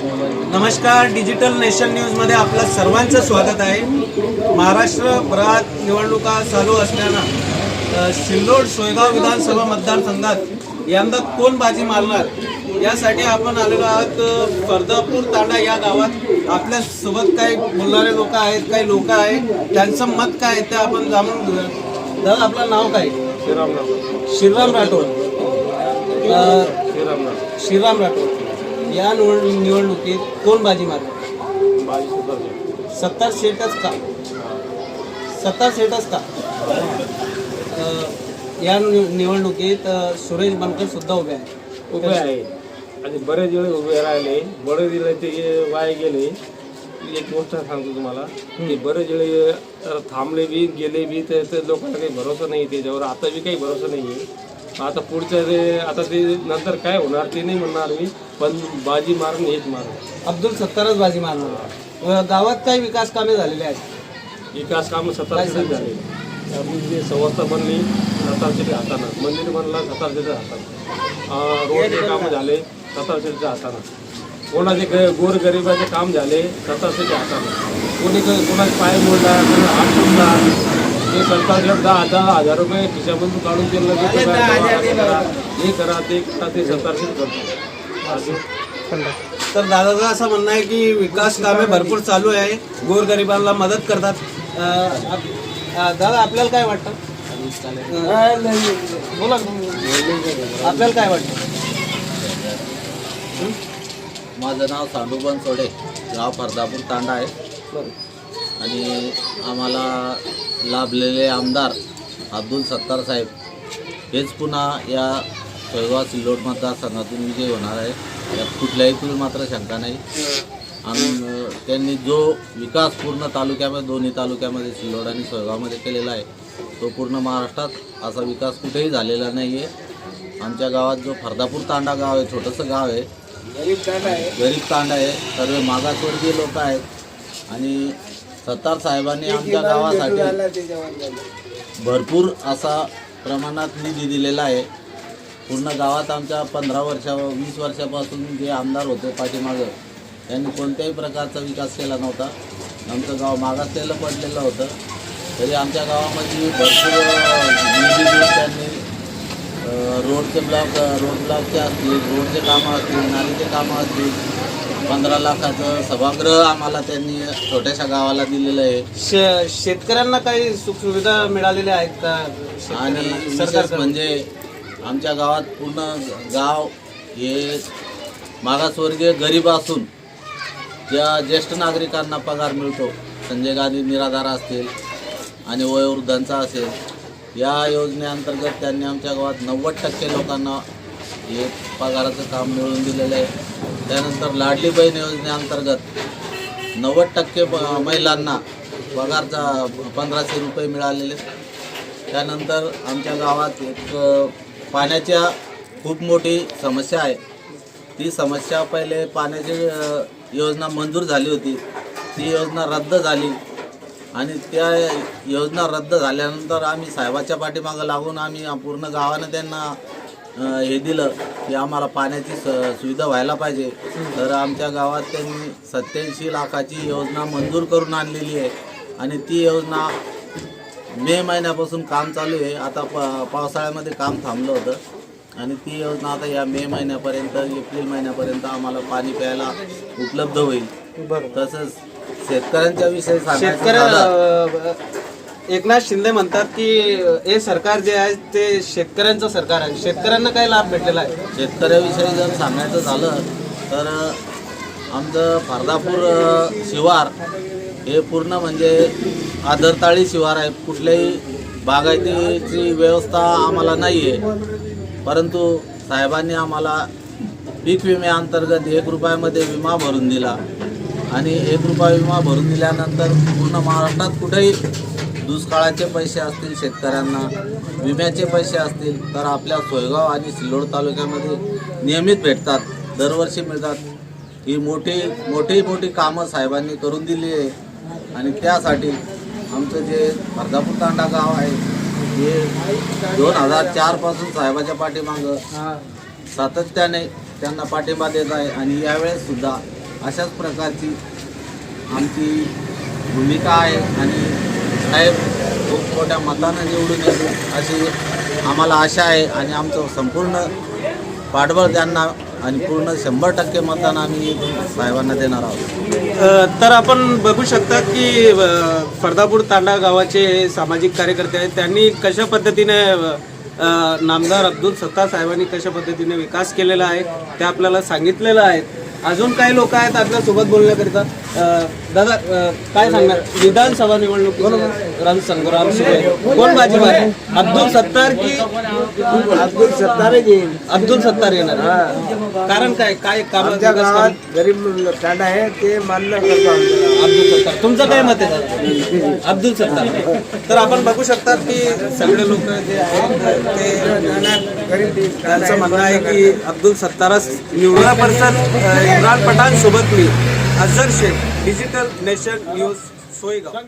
नमस्कार digital nation न्यूजमध्ये आपलं सर्वांचं स्वागत आहे. महाराष्ट्रभरात निवडणुका चालू असल्यानं सिल्लोड सोयगाव विधानसभा मतदारसंघात यंदा कोण बाजी मारणार? यासाठी आपण आलेलो आहोत फर्दापूर तांडा या गावात. आपल्यासोबत काही बोलणारे लोक आहेत काही लोक आहेत. त्यांचं मत काय आहे ते आपण जाणून घेऊया. दादा आपलं नाव काय? श्रीराम राम श्रीराम राठोड. श्रीराम राठोड. या निवड निवडणुकीत कोण बाजी मारणार? बाजी सुद्धा सत्ता सेटच का? सत्ता सेटच का? अ, या नि- निवडणुकीत अ, सुरेश बनकर सुद्धा उभे आहेत. उभे आहे. आणि बरेच वेळ उभे राहिले. बरेच वेळ ते वाय गेले. एक गोष्ट सांगतो तुम्हाला. ते बरेच वेळ थांबले बी गेले बी तर ते लोकांना काही भरोसा नाही त्याच्यावर. आता बी काही भरोसा नाही आहे आता पुढच्या ते आता ते नंतर काय होणार ते नाही म्हणणार मी पण बाजी मारून हेच मारून. अब्दुल सत्तारच बाजी मारणार. अ, गावात काही विकास कामे झालेले आहेत? विकास कामं सत्तारशे झाले जी संस्था बनली सत्तारशेच्या हातानं. मंदिर बनलं सत्तारशेच्या हातानं. रोडचे कामं झाले सत्तारशेच्या हातानं. कोणाचे ग गोरगरिबाचे काम झाले सत्तारशेच्या हातानं. कोणी क- कोणाचे पाय मोडला कोणी हात मोडला ते सरकारला दहा दहा हजार रुपये खिशामधून काढून की तुम्ही असं करा, हे करा ते करा ते करतो. तर दादाचं असं म्हणणं आहे की विकास कामे भरपूर चालू आहे. गोरगरिबांना मदत करतात. अ, आप- अ, दादा आपल्याला काय वाटतं? अ, बोला आपल्याला काय वाटतं? माझं नाव सांडूबन सोडे. गाव फरदापूर तांडा आहे. बरं. आणि आम्हाला लाभलेले आमदार अब्दुल सत्तार साहेब. हेच पुन्हा या सोयगाव सिल्लोड मतदारसंघातून विजय होणार आहे. यात कुठल्याही तुल मात्र शंका नाही. आणि त्यांनी जो विकास पूर्ण तालुक्यामध्ये दोन्ही तालुक्यामध्ये सिल्लोड आणि सोयगावमध्ये केलेला आहे तो पूर्ण महाराष्ट्रात असा विकास कुठेही झालेला नाही आहे आमच्या गावात जो फरदापूर तांडा गाव आहे छोटंसं गाव आहे. गरीब तांडा आहे. सर्व मागासवर्गीय लोक आहेत. आणि सत्तार साहेबांनी आमच्या गावासाठी भरपूर असा प्रमाणात निधी दिलेला आहे. पूर्ण गावात आमच्या पंधरा वर्षा वीस वर्षापासून जे आमदार होते पाठीमागं त्यांनी कोणत्याही प्रकारचा विकास केला नव्हता. आमचं गाव मागासलेलं पडलेलं होतं. तरी आमच्या गावामध्ये भरपूर निधी देऊन त्यांनी रोडचे ब्लॉक रोड ब्लॉकचे असतील रोडचे कामं असतील नालीचे कामं असतील पंधरा लाखाचं सभागृह आम्हाला त्यांनी छोट्याशा गावाला दिलेलं आहे. शे- शेतकऱ्यांना काही सुखसुविधा मिळालेल्या आहेत का? आणि शेतकऱ्यांना? विशेष सरकारकडून? म्हणजे आमच्या गावात पूर्ण गाव हे मागासवर्गीय गरीब असून ज्या ज्येष्ठ नागरिकांना पगार मिळतो संजय गांधी निराधार असतील आणि वयोवृद्धांचा असेल या योजनेअंतर्गत त्यांनी आमच्या गावात नव्वद टक्के लोकांना हे पगाराचं काम मिळवून दिलेलं आहे. त्यानंतर लाडली बहीण योजनेअंतर्गत नव्वद टक्के महिलांना पगारचा पंधराशे रुपये मिळालेले. त्यानंतर आमच्या गावात एक पाण्याच्या खूप मोठी समस्या आहे. ती समस्या पहिले पाण्याची योजना मंजूर झाली होती. ती योजना रद्द झाली आणि त्या योजना रद्द झाल्यानंतर आम्ही साहेबाच्या पाठीमागं लागून आम्ही पूर्ण गावानं त्यांना हे दिलं की आम्हाला पाण्याची सुविधा व्हायला पाहिजे. तर आमच्या गावात त्यांनी सत्याऐंशी लाखाची योजना मंजूर करून आणलेली आहे. आणि ती योजना मे महिन्यापासून काम चालू आहे. आता प पावसाळ्यामध्ये काम थांबलं होतं. आणि ती योजना आता या मे महिन्यापर्यंत एप्रिल महिन्यापर्यंत आम्हाला पाणी प्यायला उपलब्ध होईल. तसंच शेतकऱ्यांच्या विषयी शेतकऱ्या एकनाथ शिंदे म्हणतात की हे सरकार जे आहे ते शेतकऱ्यांचं सरकार आहे. शेतकऱ्यांना काय लाभ भेटलेला आहे? शेतकऱ्याविषयी जर सांगायचं झालं तर आमचं फारदापूर शिवार हे पूर्ण म्हणजे आदरताळी शिवार आहे. कुठल्याही बागायतीची व्यवस्था आम्हाला नाही आहे परंतु साहेबांनी आम्हाला पीक विम्याअंतर्गत एक रुपयामध्ये विमा भरून दिला. आणि एक रुपया विमा भरून दिल्यानंतर पूर्ण महाराष्ट्रात कुठेही दुष्काळाचे पैसे असतील शेतकऱ्यांना विम्याचे पैसे असतील तर आपल्या सोयगाव आणि सिल्लोड तालुक्यामध्ये नियमित भेटतात दरवर्षी मिळतात. ही मोठी मोठी मोठी कामं साहेबांनी करून दिली आहे. आणि त्यासाठी आमचं जे भरदापूर तांडा गाव आहे हे दोन हजार चारपासून साहेबाच्या पाठीमागं सातत्याने त्यांना पाठिंबा देत आहे. आणि यावेळेस सुद्धा अशाच प्रकारची आमची भूमिका आहे. आणि साहेब खूप मोठ्या मतानं निवडून येतील अशी आम्हाला आशा आहे आणि आमचं संपूर्ण पाठबळ त्यांना आणि पूर्ण शंभर टक्के मतदान आम्ही साहेबांना देणार आहोत. तर आपण बघू शकता की फरदापूर तांडा गावाचे हे सामाजिक कार्यकर्ते आहेत. त्यांनी कशा पद्धतीने नामदार अब्दुल सत्तार साहेबांनी कशा पद्धतीने विकास केलेला आहे ते आपल्याला सांगितलेलं आहे. अजून काही लोक आहेत आपल्यासोबत बोलण्याकरिता? दादा अ, काय सांगणार? विधानसभा निवडणूक रणसंग्राम सुरू. आहे कोण बाजी मारे अब्दुल सत्तार की अब्दुल सत्तार येईल. अब्दुल सत्तार येणार कारण काय? काय काम आमच्या गावात गरीब तांडा आहे ते मान्य करतो आमच्या अब्दुल सत्तार. तुमचं काय मत आहे दादा? अब्दुल सत्तार. तर आपण बघू शकतात की सगळे लोक जे आहेत ते त्यांचं म्हणणं आहे की अब्दुल सत्तारच निवडा पर्सन इम्रान पठाण सोबत मी. Azhar Shaikh digital nation news Soygaon.